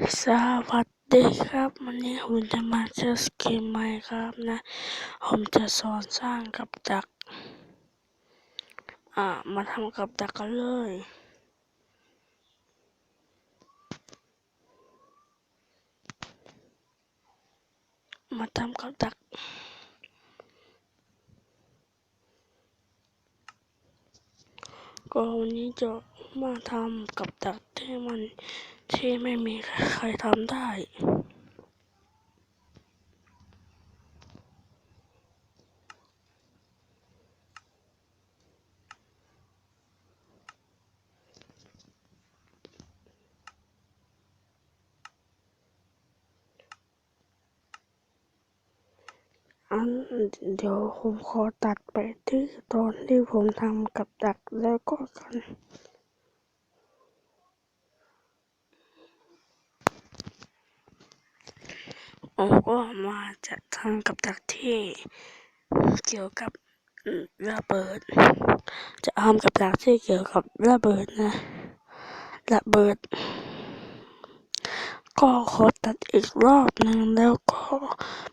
สวัสดีครับ วันนี้ผมจะมาเชสเกมใหม่ครับนะ ผมจะสอนสร้างกับดัก อ่า มาทำกับดักกันเลยมาทำกับดัก ก็วันนี้จะมาทำกับดักที่มัน ที่ไม่มีใครทำได้อันเดี๋ยวผมขอตัดไปที่ตอนที่ผมทำกับดักแล้วก็กัน ผมก็มาจะทำกับดักที่เกี่ยวกับระเบิด จะทำกับดักที่เกี่ยวกับระเบิดนะ ระเบิด ก็ขอตัดอีกรอบหนึ่งแล้วก็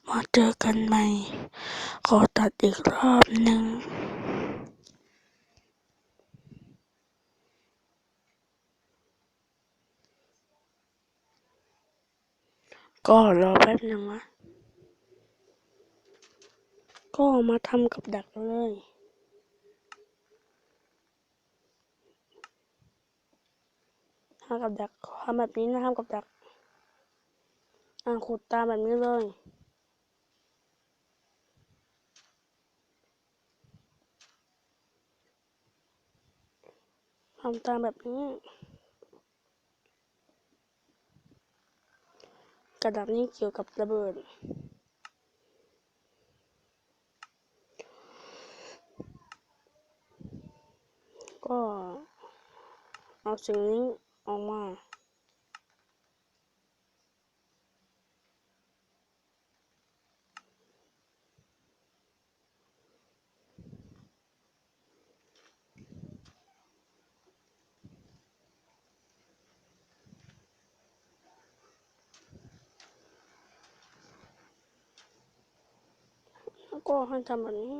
มาเจอกันใหม่ ขอตัดอีกรอบหนึ่ง ก็รอแป๊บหนึ่งนะก็มาทำกับดักเลย ทำกับดักทำแบบนี้นะทำกับดัก อ่าขุดตาแบบนี้เลยทำตามแบบนี้ ระดาษนี้เกี่ยวกับระเบิด ก็เอาสิ่งนี้ออกมา ก็ให้ทำแบบนี้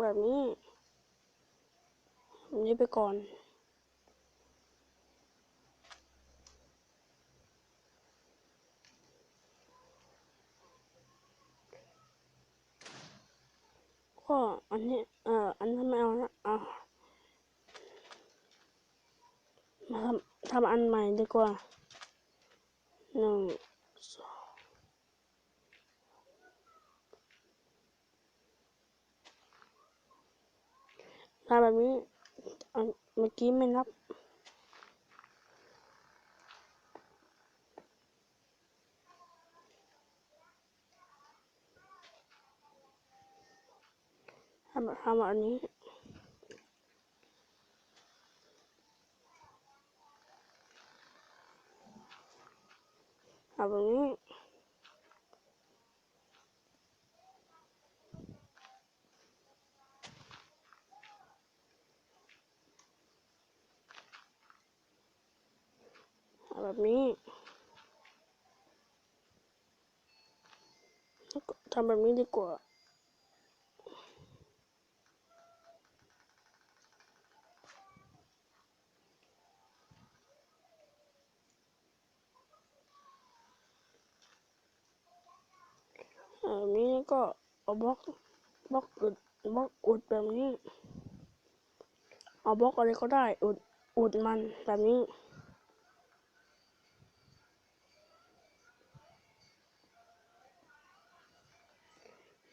แบบนี้แบบนี้ไปก่อนก็อันนี้ เอ่อ อันนั้นไม่เอานะเอามาทำทำอันใหม่ดีกว่า หนึ่งสองทำแบบนี้เมื่อกี้ไม่นับทำแบบทำแบบอัน นี้ทำแบบนี้แบบนี้ทำแบบนี้ดีกว่า แบบนี้ก็เอาบล็อกบล็อกอุดบล็อกอุดแบบนี้ เอาบล็อกอะไรก็ได้อุดอุดมันแบบนี้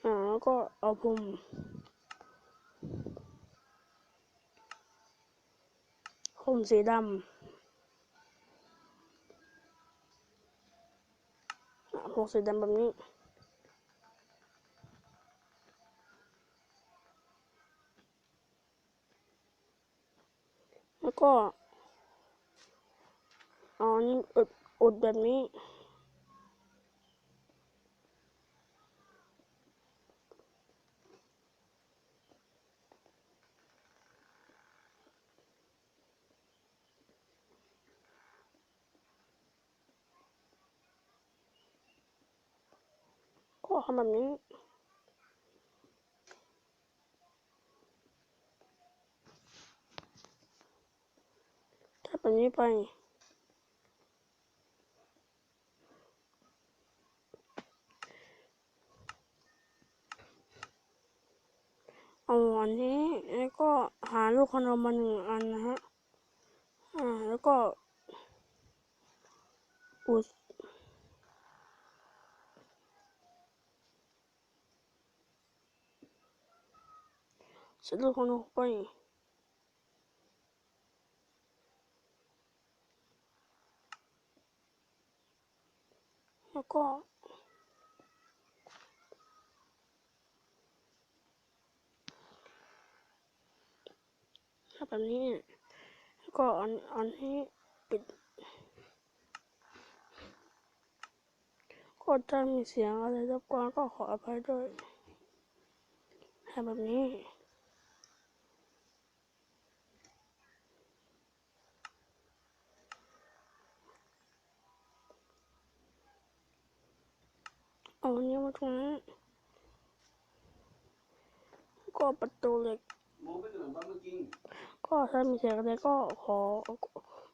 อแล้วก็เอาพรมพรมสีดำพรมสีดำแบบนี้ แล้วก็เอานออุดแบบนี้ ก็ทำแบบนี้ ถ้าแบบนี้ไป เอาอันนี้แล้วก็หาลูกขนมมาหนึ่งอันนะฮะ อ่า แล้วก็ อุดใส่ลูกขนมไป แล้วก็ถ้าแบบนี้แล้วก็อันอันนี้ปิด ก็ถ้ามีเสียงอะไรรบกวนก็ขออภัยด้วยถ้าแบบนี้ เอาอันนี้มาตรงนี้ก็ประตูเหล็กมองไปถึงบ้านเมื่อกี้ก็ถ้ามีเสียงอะไรก็ขอ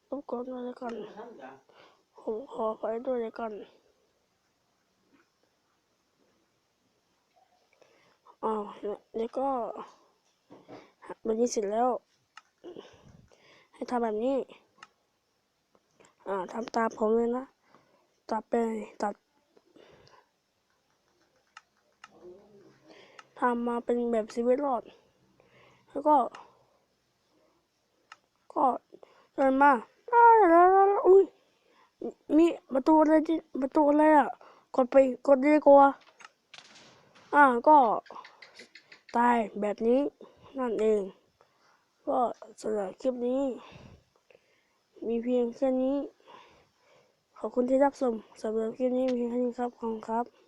รบกวนด้วยแล้วกันท่านจ้ะผมขอไปด้วยแล้วกันอ๋อแล้วก็แบบนี้เสร็จแล้ว ให้ทำแบบนี้ อ่าทำตามผมเลยนะ ตัดไปตัด ทำมาเป็นแบบซีวิตรอด แล้วก็ ก็เดินมาอาแล้วอุ้ย มีประตูอะไรที่ประตูอะไรอะ กดไปกดดีกว่า อ่าก็ ตายแบบนี้นั่นเอง ก็สำหรับคลิปนี้ มีเพียงแค่นี้ ขอบคุณที่รับชมสำหรับคลิปนี้มีเพียงแค่นี้ครับ ขอบคุณครับ